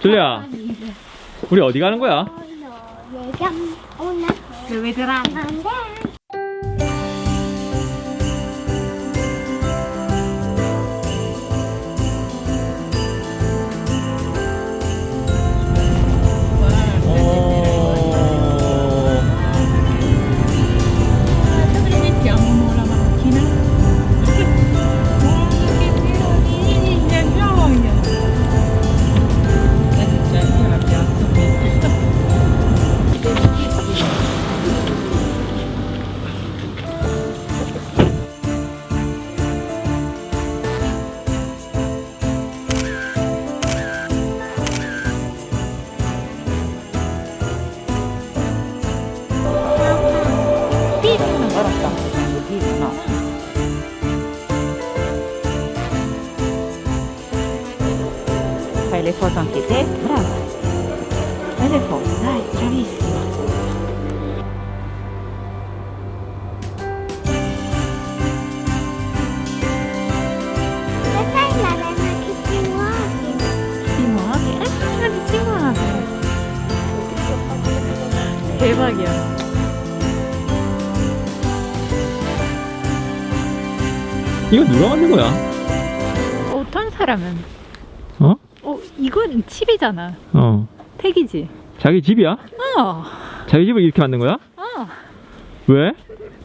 줄리야, 우리 어디 가는 거야? 예감 오나 Dove verrà? 안돼 Fai la che si muove? Si muove? Eh, si muove. 대박이야. 이거 누가 만든 거야? 어떤 사람은? 이건 칩이잖아. 어. 택이지? 자기 집이야? 어, 자기 집을 이렇게 만든 거야? 어. 왜?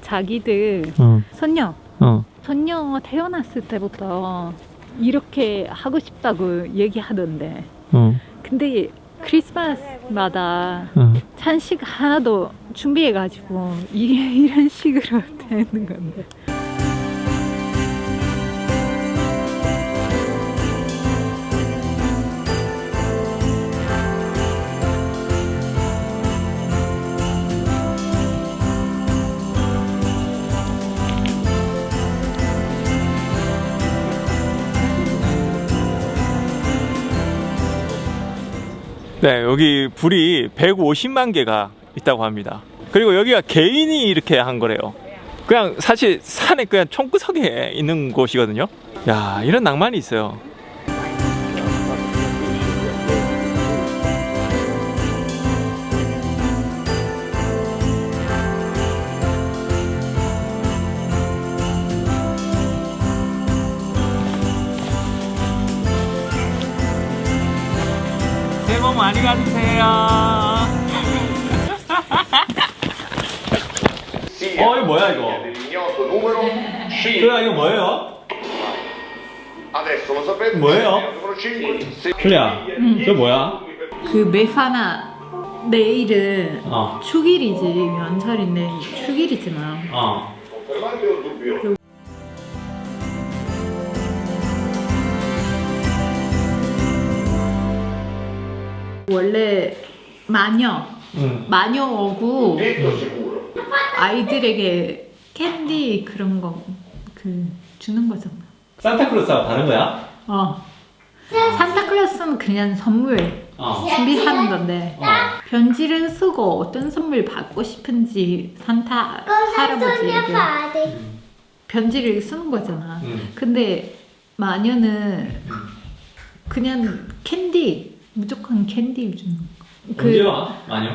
자기들 어. 손녀, 어. 손녀 태어났을 때부터 이렇게 하고 싶다고 얘기하던데. 어. 근데 크리스마스마다 어. 찬식 하나도 준비해가지고 이, 이런 식으로 되는 건데. 네, 여기 불이 150만 개가 있다고 합니다. 그리고 여기가 개인이 이렇게 한 거래요. 그냥 사실 산에 그냥 총구석에 있는 곳이거든요. 야, 이런 낭만이 있어요. 많이 받으세요. 어, 이거 뭐야, 이거? dell'ignoto numero 5. 조야, 이거 뭐예요? 뭐예요? Numero 5. Se... 줄리야, 저 뭐야? 그 메파나 내일은 어, 축일이지 명절인데 축일이지만 어. 원래 마녀 응. 마녀오고 Detto sicuro. 아이들에게 캔디 그런 거 그 주는 거잖아. 산타클로스하고 다른 거야? 어. 산타클로스는 그냥 선물 어. 준비하는 건데 어. 편지를 쓰고 어떤 선물 받고 싶은지 산타 할아버지에게 fare? 편지를 쓰는 거잖아. 응. 근데 마녀는 그냥 캔디 무조건 캔디 주는 거. 언제 와? 마녀?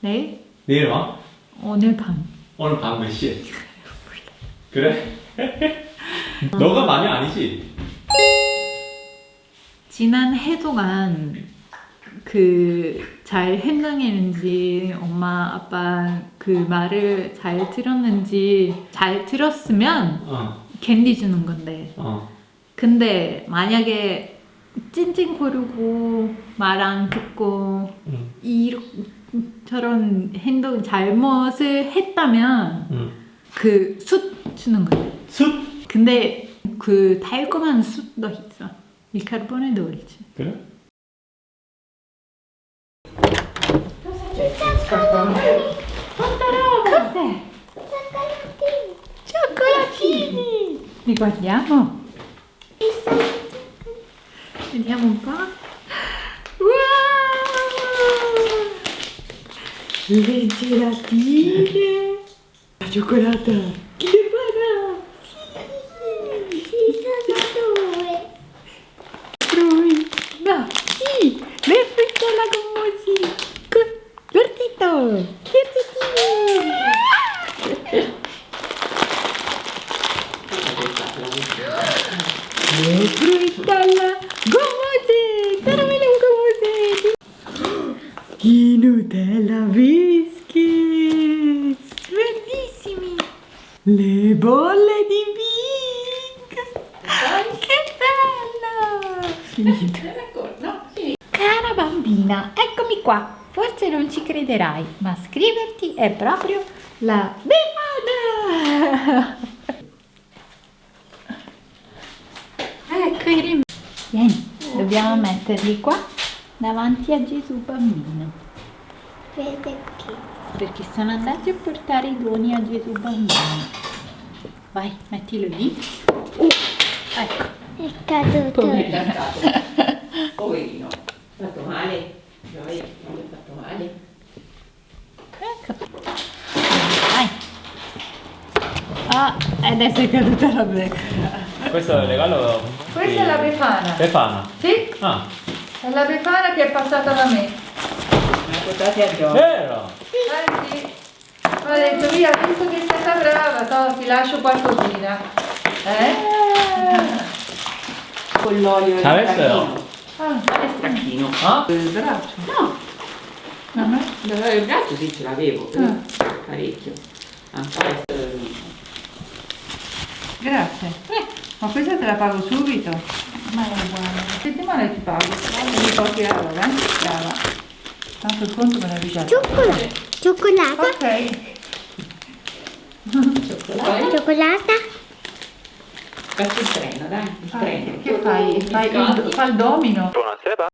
네 내일 와? 오늘 밤. 오늘 밤 몇 시에? 그래? 너가 마녀 아니지? 지난 해 동안 그잘 행동했는지 엄마 아빠 그 말을 잘 들었는지 잘 들었으면 어. 캔디 주는 건데 어. 근데 만약에 찡찡거리고 말 안 듣고 응. 이런 행동 잘못을 했다면 응. 그숯 주는 거예요. 숲? 근데 그 달콤한 숯도 있어. 비카르보네 dolce. 그래? Cos'è? Cioccolatini! Li guardiamo? Vediamo un po'. Wow! Le gelatine! La cioccolata! Che buona! Ci sono due. Lui! No! Sì! Le bella con Nutella biscuits. Bellissimi. Le bolle di Big. Che bella. Finito. Cara bambina, eccomi qua. Forse non ci crederai, ma scriverti è proprio la befana. Ecco i rim- Vieni, dobbiamo metterli qua davanti a Gesù bambino. Che. Perché sono andati a portare i doni a Gesù bambino. Vai, mettilo lì. Uh, ecco. È caduto. Poverino, fatto male? Gioia, non gli ho fatto male? Ecco. Vai. Ah, adesso è caduta la becca. Questo è il regalo Questa è la Befana. Befana. Sì, Ah, è la Befana che è passata da me buttati a gioco. Vero? Senti, ho detto via, visto che sei stata brava, to, ti lascio qualcosina. Eh? Con l'olio e Avessero. Ah, è stracchino. Ah? Il braccio? No. No, no. Il braccio sì ce l'avevo, ah. parecchio. Ah, Ancora è Grazie. Eh, ma questa te la pago subito. Ma è uguale. Settimana ti pago. Mi porti la roba, eh? Brava. Tanto il conto me l'hai già. Cioccolata. Cioccolata. Ok. cioccolato. Cioccolata. Faccio il treno, dai, il treno. Che fai? Fai il, fa il domino? Buonasera.